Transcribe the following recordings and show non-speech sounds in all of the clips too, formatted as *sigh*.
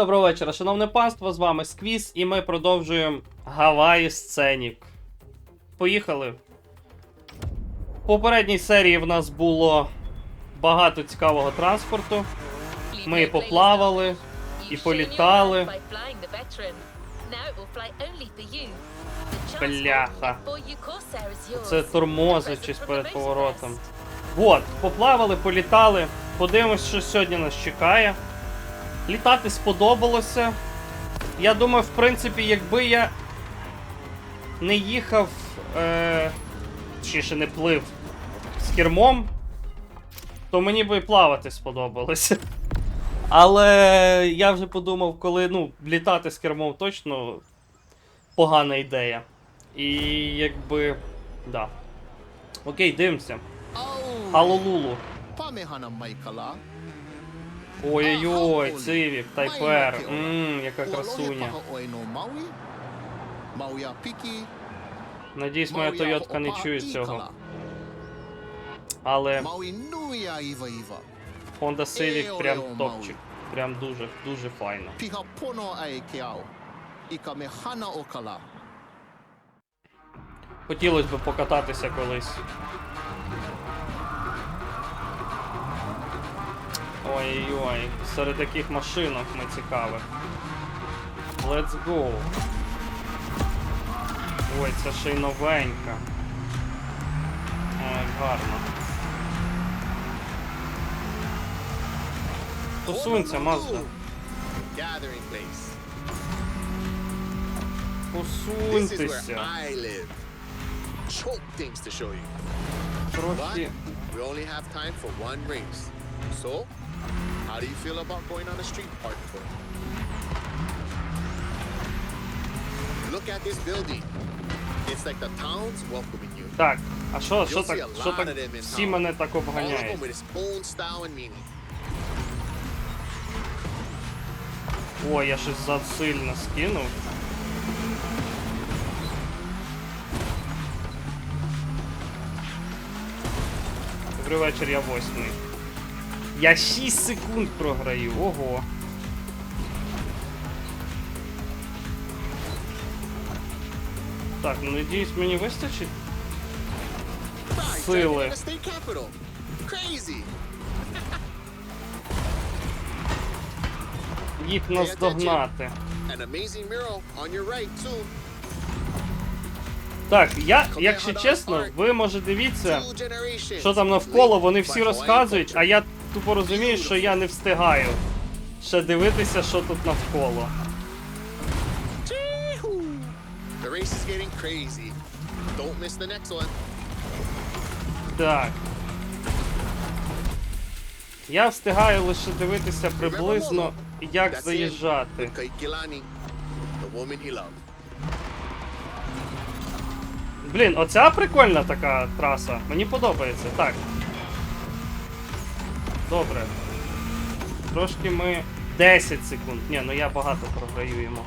Доброго вечора, шановне панство, з вами Сквіз, і ми продовжуємо Гаваї Сценік. Поїхали. В попередній серії в нас було багато цікавого транспорту. Ми поплавали і політали. Бляха. Це тормозичись перед поворотом. Вот, поплавали, політали. Подивимось, що сьогодні нас чекає. Літати сподобалося. Я думаю, в принципі, якби я не їхав. Е... Чи ще не плив з кермом, то мені би і плавати сподобалося. Але я вже подумав, коли ну, літати з кермом точно погана ідея. І якби. Да. Окей, дивимося. Алолулу. Ой-ой-ой, Цивік, Тайпер. Ммм, яка красуня. Надіюсь, моя Тойотка не чує цього. Але. Honda Civic прям топчик. Прям дуже, дуже файно. Хотілося б покататися колись. Ой-ой, серед яких машинок ми цікавих. Let's go. Ой, це ще й новенька. Ой, гарно. Посунься, Мазда. Посуньтеся. Трохи. we only have time for one race. So, how do you feel about going on a street party tour? Look at this building. It's like the town's welcoming you. Так, а що, що так, що так всі мене так обганяють? О, я щось засильно скинув. Добрий вечір, я восьмий. Я 6 секунд програю, ого. Так, ну надіюсь, мені вистачить. Сили. Їх наздогнати. Right too. Так, я, якщо чесно, ви може дивіться. Що там навколо, вони всі розказують, а я тупо розумію, що я не встигаю ще дивитися, що тут навколо. The race is getting crazy. Don't miss the next one. Так. Я встигаю лише дивитися приблизно, як заїжджати. Блін, оця прикольна така траса. Мені подобається. Так. Добре. Трошки ми. 10 секунд. Ні, ну я багато програю йому.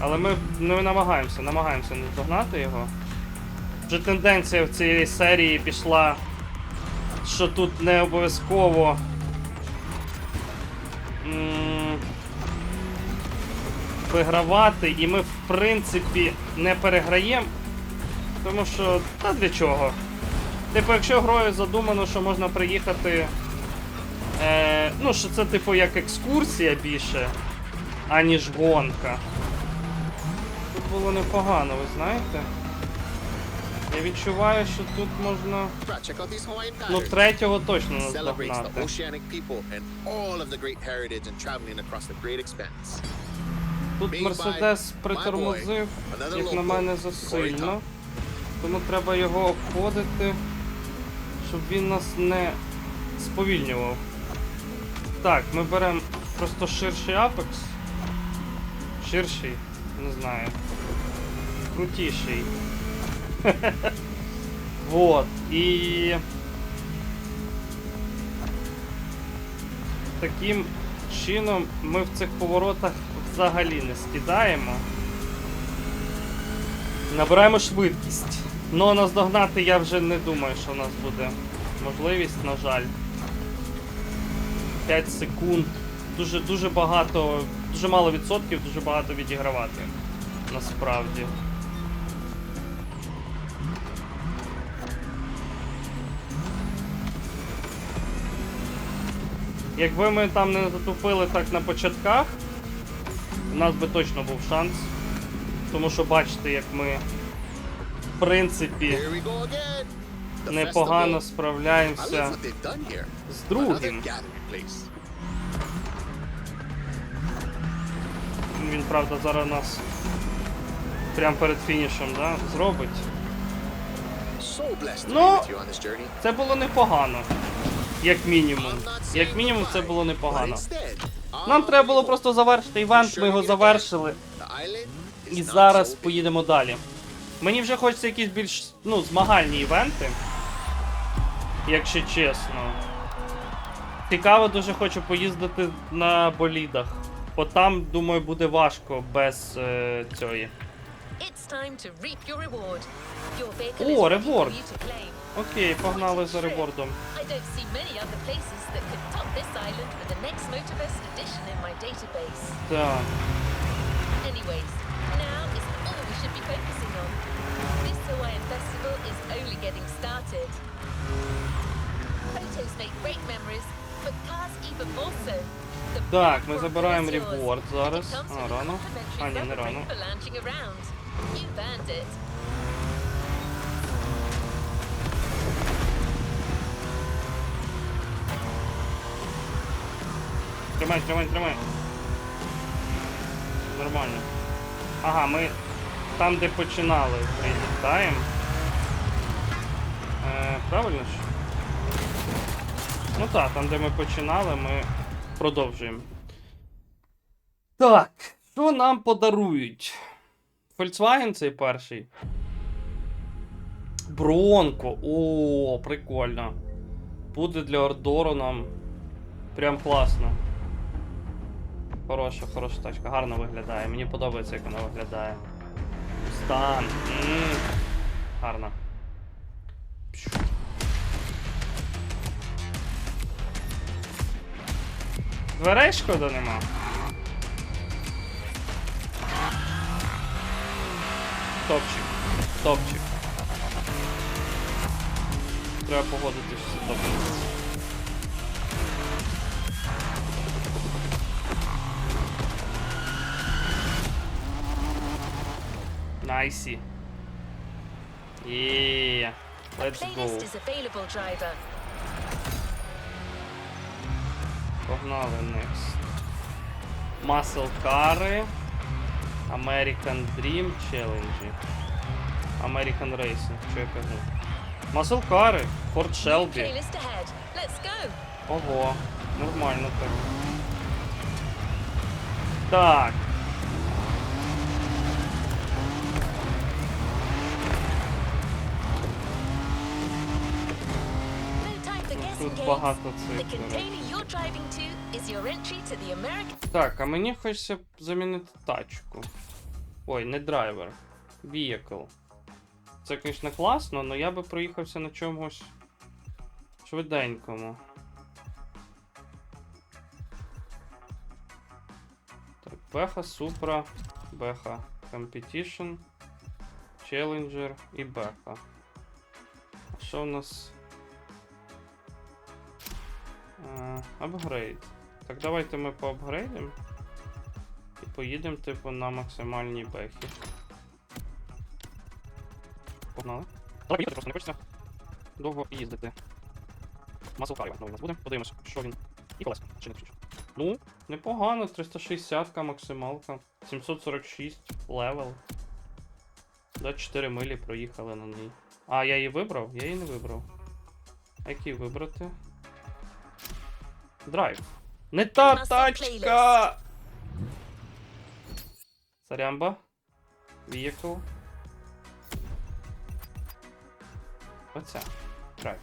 Але ми не намагаємося, намагаємося не догнати його. Вже тенденція в цій серії пішла, що тут не обов'язково. вигравати, і ми, в принципі, не переграємо. Тому що, та для чого? Типу, якщо грою задумано, що можна приїхати. Е, ну, що це, типу, як екскурсія більше, аніж гонка. Тут було непогано, ви знаєте? Я відчуваю, що тут можна. Ну, третього точно наздогнати. Тут Мерседес притормозив, як на мене, засильно. Тому треба його обходити, щоб він нас не сповільнював. Так, ми беремо просто ширший апекс. Ширший, не знаю. Крутіший. *laughs* Вот. І. Таким чином ми в цих поворотах взагалі не скидаємо. Набираємо швидкість. Ну, наздогнати я вже не думаю, що у нас буде можливість, на жаль. 5 секунд. Дуже, дуже багато, дуже мало відсотків, дуже багато відігравати. Насправді. Якби ми там не затупили так на початках, у нас би точно був шанс. Тому що бачите, як ми, в принципі, непогано справляємося з другим. Він, правда, зараз нас прямо перед фінішем да, зробить. Journey. Це було непогано. Як мінімум. Як мінімум, це було непогано. Нам треба було просто завершити івент, ми його завершили. І зараз поїдемо далі. Мені вже хочеться якісь більш ну, змагальні івенти. Якщо чесно. Цікаво, дуже хочу поїздити на болідах. Бо там, думаю, буде важко без е, цієї. О, claim. Окей, погнали за ребордом. I festival is only getting started. Photos make great memories, but cars even more so. Так, ми забираємо реборд зараз. А, рано. А, ні, не рано. Тримай, тримай, тримай. Нормально. Ага, ми там, де починали, прилітаємо. Е, правильно ж? Ну так, там, де ми починали, ми продовжуємо. Так, що нам подарують? Volkswagen цей перший. Бронко. О, прикольно. Буде для Ордору нам прям класно. Хороша, хороша тачка, гарно виглядає. Мені подобається, як вона виглядає. Стан. м, Гарно. Дверей шкода нема. Топчик. Топчик. Треба погодитися, що це топчик. Найсі. Yeah. Let's go. Погнали next. Muscle Car. American Dream Challenge. American Racing, що я кажу. Muscle Car. Ford Shelby. Ого, нормально так. Так. To the American. Так, а мені хочеться замінити тачку. Ой, не драйвер. Vehicle. Це, звісно, класно, але я би проїхався на чомусь швиденькому. Так, Беха, Супра, Беха, Competition, Challenger і Беха. А що в нас? Апгрейд. Так, давайте ми поапгрейдимо. І поїдемо, типу, на максимальній бехі. Погнали. Давай поїхати, просто не хочеться довго їздити. Масл Каріва новий у нас буде. Подивимось, що він. І колеса, ще не включу. Ну, непогано, 360 максималка. 746 левел. Да, 4 милі проїхали на ній. А, я її вибрав? Я її не вибрав. А який вибрати? Драйв. Не та тачка! Сарямба. Vehicle. Оця. Драйв.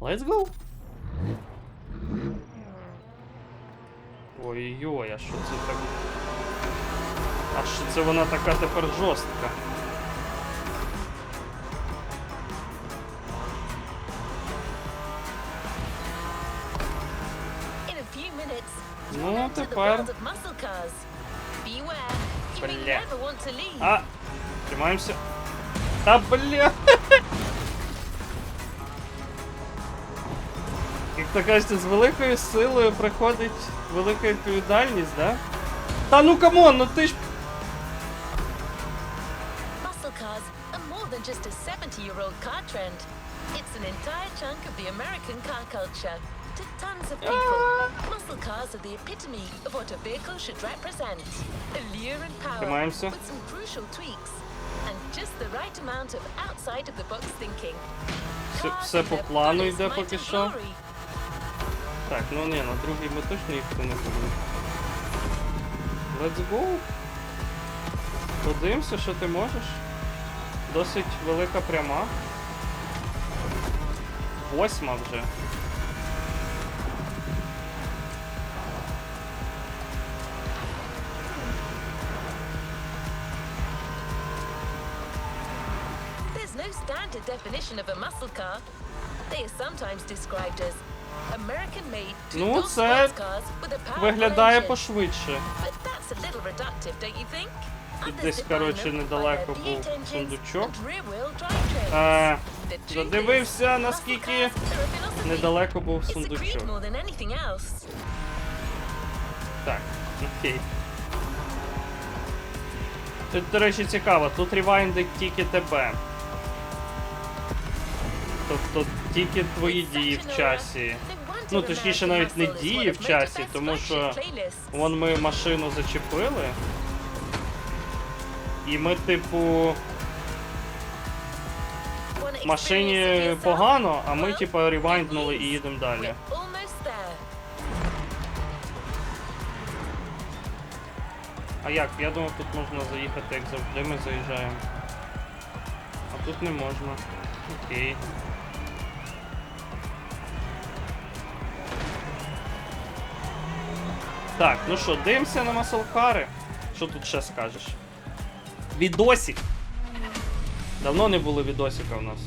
Let's go! Ой-ой, а що це так? А що це вона така тепер жорстка? Ну, тепер. Бля. А! Тримаємося. Та бля! Як то кажете, з великою силою приходить велика відповідальність, да? Та ну камон, ну ти ж. Muscle cars are more than just a 70-year-old car trend. It's an entire chunk of the American car culture. To tons of people, muscle cars are the epitome of what a vehicle should represent. Allure and power, with some crucial tweaks, and just the right amount of outside-of-the-box thinking. Все, все по плану йде поки що. Так, ну ні, на другий ми точно їхати не будемо. Let's go. Подивимося, що ти можеш. Досить велика пряма. Восьма вже. Ну, це Виглядає пошвидше. But that's a little reductive, don't you think? Тут десь, коротше, недалеко був сундучок. Е, задивився, наскільки недалеко був сундучок. Так, окей. Тут, до речі, цікаво, тут ревайндить тільки тебе. Тобто тільки твої дії в часі. Ну, точніше, навіть не дії в часі, тому що Вон ми машину зачепили. І ми, типу, машині погано, а ми, типу, ревайнднули і їдемо далі. А як? Я думав, тут можна заїхати, як завжди ми заїжджаємо. А тут не можна. Окей. Так, ну що, дивимося на маслкари. Що тут ще скажеш? Відосик. Давно не було відосика в нас.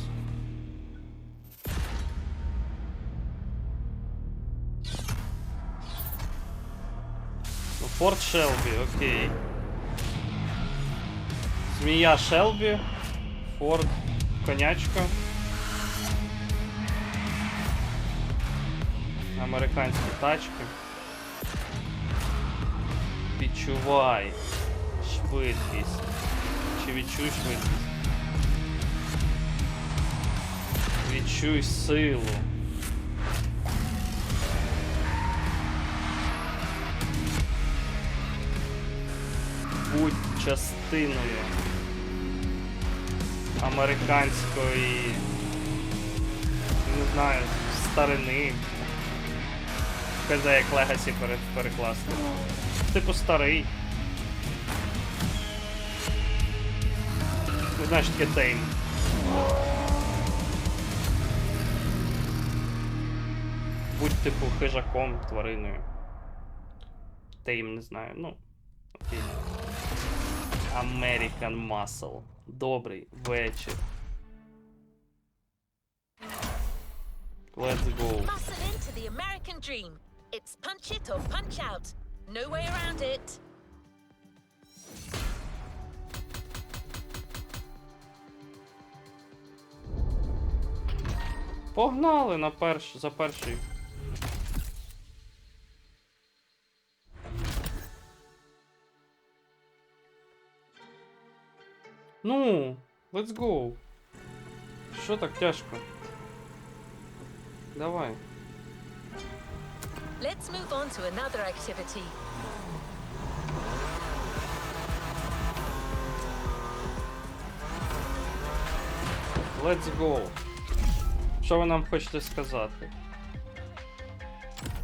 Ну, Форт Шелбі, окей. Змія Шелбі. Форд. Конячка. Американські тачки. Відчувай швидкість. Чи відчуй швидкість? Відчуй силу. Будь частиною американської, не знаю, старини. КЗ як Легасі перекласти. Типу старий. Не знаєш, таке Тейм. Будь типу хижаком, твариною. Тейм, не знаю, ну. Окей. American Muscle. Добрий вечір. Let's go. It's punch it or punch out. No way around it. Погнали на перш... за перший. Ну, let's go. Що так тяжко? Давай. Let's move on to another activity. Let's go. Що ви нам хочете сказати?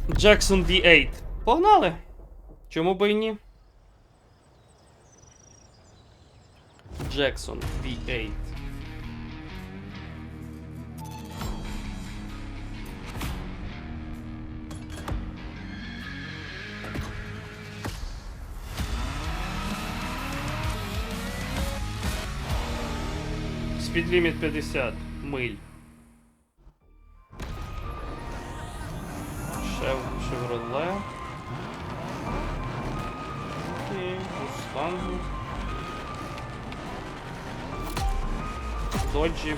Jackson V8. Погнали! Чому би і ні? Jackson V8. Спідліміт 50 миль. Шев, Шевроле. Окей, мустангу. Доджі.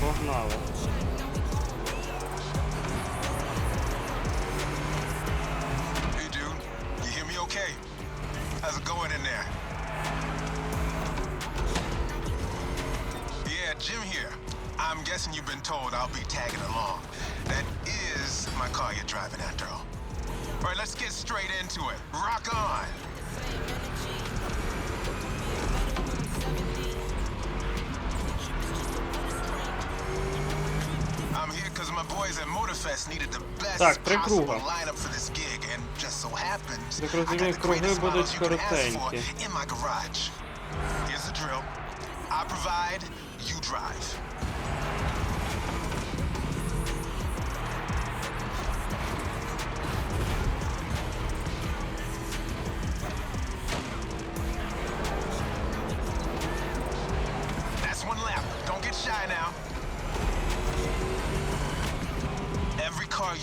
Погнали. guessing you've been told I'll be tagging along. That is my car you're driving after all. All right, let's get straight into it. Rock on. I'm here because my boys at Motorfest needed the best Так, три possible круга. lineup for this gig, and just so happens, Так I got розумію, the круги greatest будуть models you could ask for коротенькі. in my garage.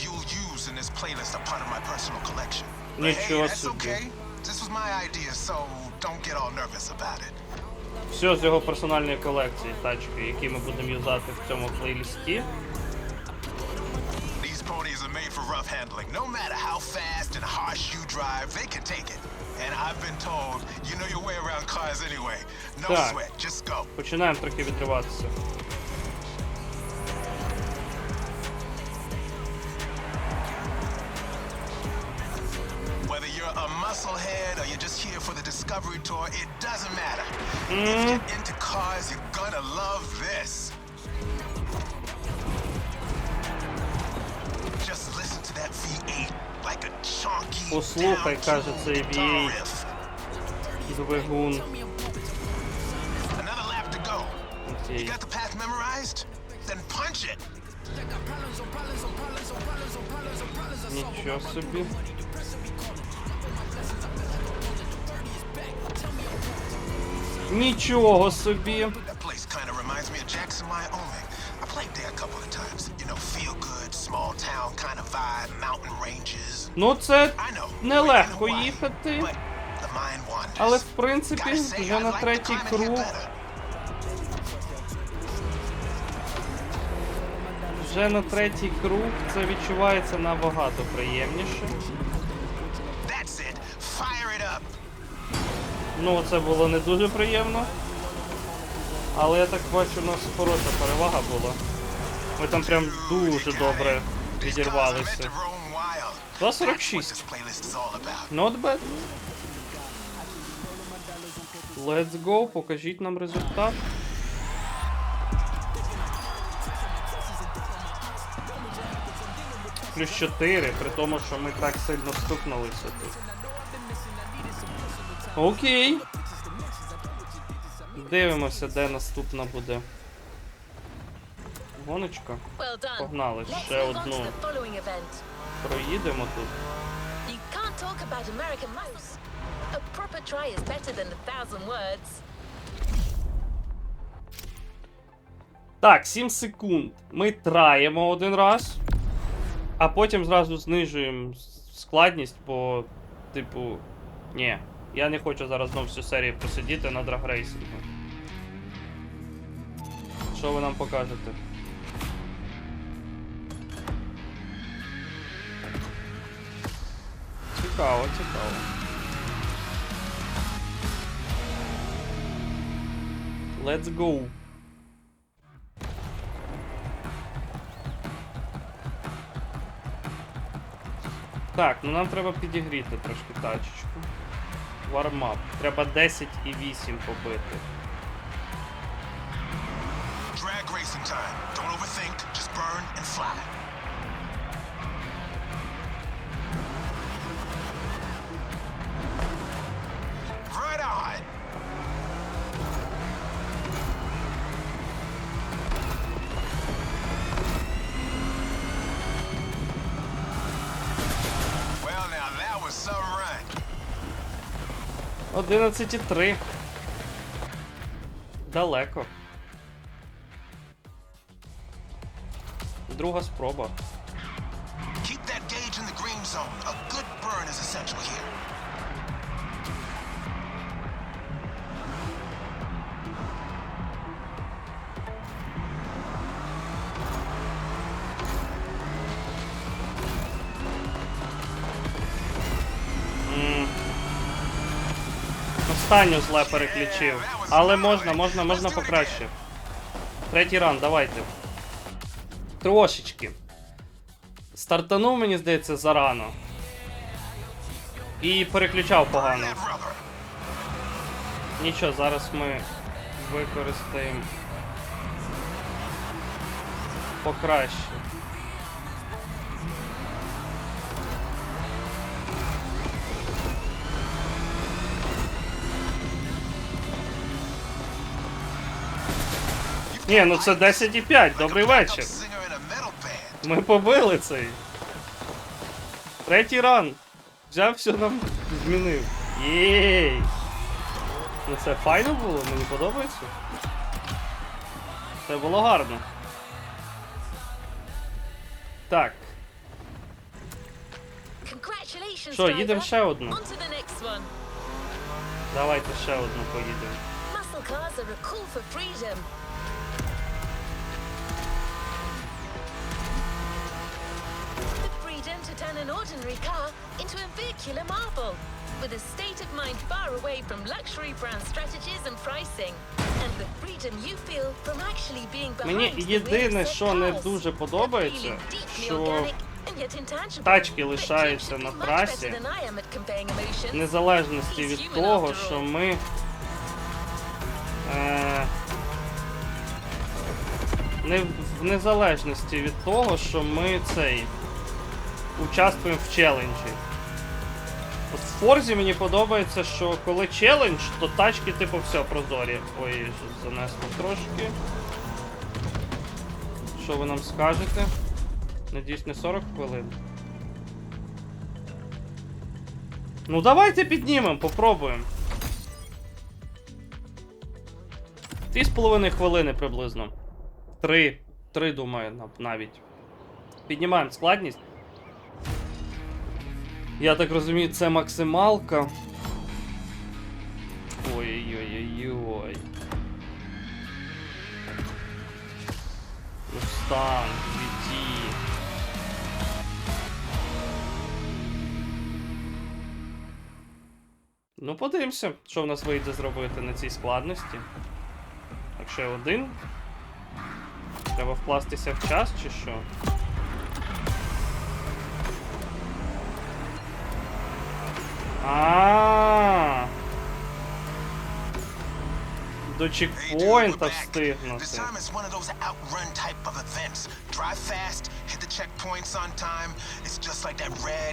you'll use in this playlist are part of my personal collection. But hey, Нічого that's собі. okay. This was my idea, so don't get all nervous about it. Все з його персональної колекції тачки, які ми будемо юзати в цьому плейлісті. These ponies are made for rough handling. No matter how fast and harsh you drive, they can take it. And I've been told you know your way around cars anyway. No Так. sweat, just go. Починаємо трохи відриватися. for the discovery tour, it doesn't matter. If you're into cars, you're gonna love this. Just listen to that V8 like a chunky Послухай, каже цей down-tuned guitar V8. riff. Двигун. Another lap to go. You Окей. got the path memorized? Then punch it. Нічого собі. Mountain ranges. Ну це нелегко їхати. Але в принципі, вже на третій круг. Вже на третій круг. Це відчувається набагато приємніше. Ну, це було не дуже приємно. Але я так бачу, у нас хороша перевага була. Ми там прям дуже добре відірвалися. to roam wild. 2.46. That's what this playlist is all about. Not bad. Let's go, покажіть нам результат. Плюс 4, при тому, що ми так сильно стукнулися тут. Окей. Дивимося, де наступна буде. Гоночка. Погнали, ще одну. Проїдемо тут. Так, 7 секунд. Ми траємо один раз, а потім зразу знижуємо складність, бо, типу, ні, я не хочу зараз знову всю серію посидіти на драгрейсингу. Що ви нам покажете? Цікаво, цікаво. Let's go. Так, ну нам треба підігріти трошки тачечку. Вармап. Треба 10 і 8 побити. Drag racing time. Don't overthink. Just burn and fly. 11,3. Далеко. Друга спроба. Останню зле переключив. Але можна, можна, можна покраще. Третій раунд, давайте. Трошечки. Стартанув, мені здається, зарано. І переключав погано. Нічого, зараз ми використаємо покраще. Ні, ну це 10,5, добрий вечір. Ми побили цей. Третій ран. Взяв все нам змінив. Єй! Ну це файно було, мені подобається. Це було гарно. Так, що, їдемо ще одну. Давайте ще одну поїдемо. Ordinary car into a vehicular marvel. With a state of mind far away from luxury brand strategies and pricing. And the freedom you feel from actually being Мені behind the єдине, що не дуже подобається, що тачки лишаються на трасі, незалежності від того, що ми. Е, не, в незалежності від того, що ми цей. Участвуємо в челенджі. От в Форзі мені подобається, що коли челендж, то тачки типу все прозорі. Ой, занесло трошки. Що ви нам скажете? Надіюсь, не 40 хвилин. Ну давайте піднімемо, попробуємо. Дві з половиною хвилини приблизно. Три. Три, думаю, навіть. Піднімаємо складність. Я так розумію, це максималка. Ой-ой-ой-ой. Мустанг, GT. Ну, подивимося, що в нас вийде зробити на цій складності. Так ще один. Треба вкластися в час чи що?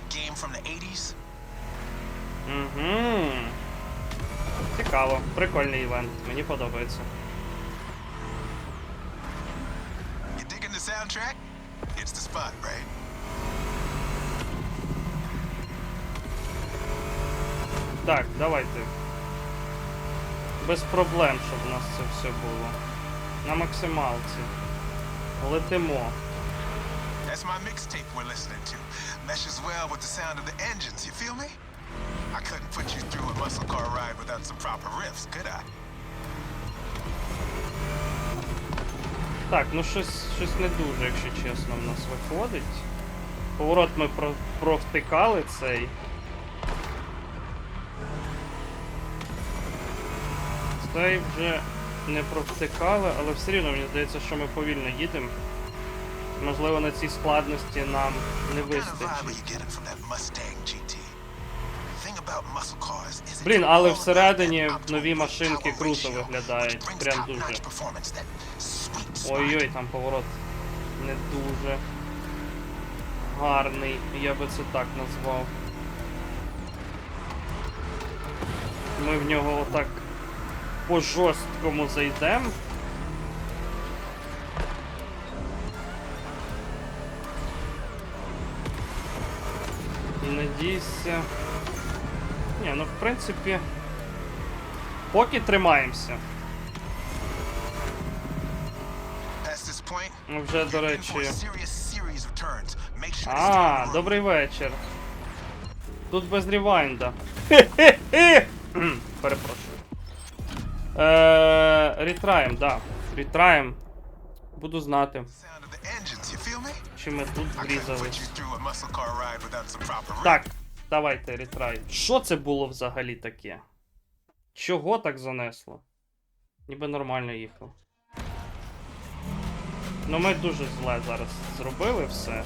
game from the 80s. Угу. Цікаво. Прикольний івент. Мені подобається. You digging the soundtrack? It's the spot, right? Так, давайте. Без проблем, щоб у нас це все було. На максималці. Летимо. That's my mixtape we're listening to. Meshes well with the sound of the engines, you feel me? I couldn't put you through a muscle car ride without some proper riffs, could I? Так, ну щось, щось не дуже, якщо чесно, в нас виходить. Поворот ми про, провтикали цей. Цей вже не провтикали, але все рівно мені здається, що ми повільно їдемо. Можливо, на цій складності нам не вистачить. Блін, але всередині нові машинки круто виглядають, прям дуже. Ой-ой, там поворот не дуже гарний, я би це так назвав. Ми в нього отак по жорсткому зайдемо. І надійся. Ні, ну в принципі. Поки тримаємося. Ну, Вже, до речі. А, добрий вечір. Тут без ревайнда. *laughs* Хе-хе-хе! Перепрошую. Е, Рітраєм, да. Рітраєм. Буду знати, чи ми тут врізали. Так, давайте ретрай. Що це було взагалі таке? Чого так занесло? Ніби нормально їхав. Ну ми дуже зле зараз зробили все.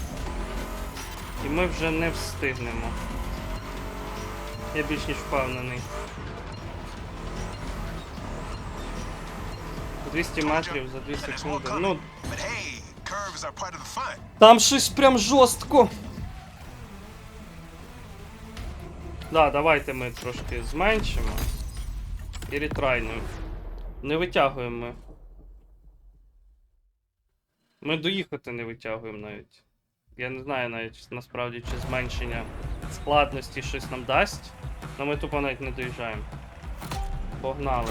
І ми вже не встигнемо. Я більш ніж впевнений. 200 метрів за 2 And there's more секунди. Ну. Там щось прям жорстко. Да, давайте ми трошки зменшимо. І ретрайнуємо. Не витягуємо ми. Ми доїхати не витягуємо навіть. Я не знаю навіть насправді, чи зменшення складності щось нам дасть. Але ми тупо навіть не доїжджаємо. Погнали.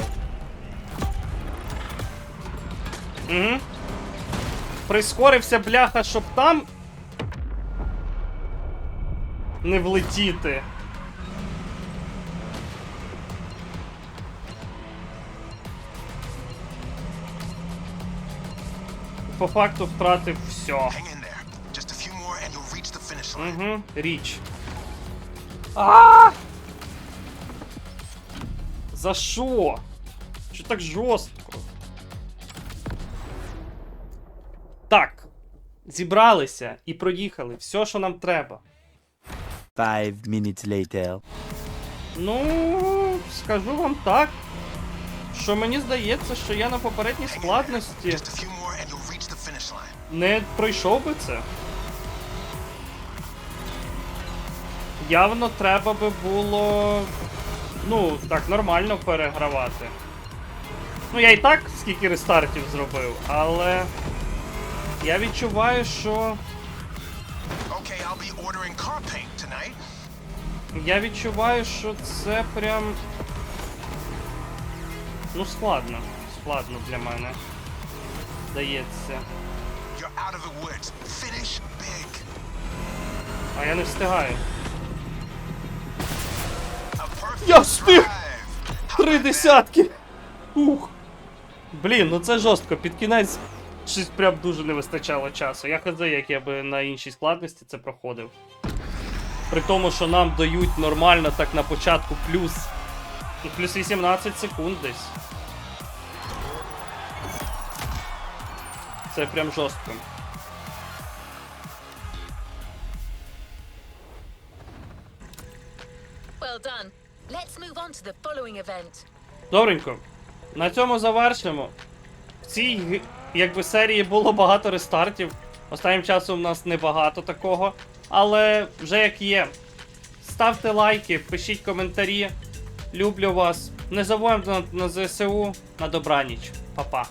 Угу. Прискорився бляха, щоб там. Не влетіти. По факту втратив все. Угу, річ. А! За що? Що так жорстко? Зібралися і проїхали. Все, що нам треба. Five minutes later. Ну, скажу вам так. Що мені здається, що я на попередній складності не пройшов би це. Явно треба би було. Ну, так, нормально перегравати. Ну, я і так скільки рестартів зробив, але. Я відчуваю, що. Okay, I'll be ordering car paint tonight. Я відчуваю, що це прям. Ну, складно. Складно для мене. Здається. You're out of the woods. Finish big. А я не встигаю. Я встиг! Три десятки! Ух! Блін, ну це жорстко. Під кінець щось прям дуже не вистачало часу. Я хз, як я би на іншій складності це проходив. При тому, що нам дають нормально так на початку плюс. Ну, плюс 18 секунд десь. Це прям жорстко. Well done. Let's move on to the following event. Добренько. На цьому завершимо. В цій якби серії було багато рестартів. Останнім часом у нас небагато такого. Але вже як є. Ставте лайки, пишіть коментарі. Люблю вас. Не забуваємо на, на ЗСУ. На добраніч. Па-па.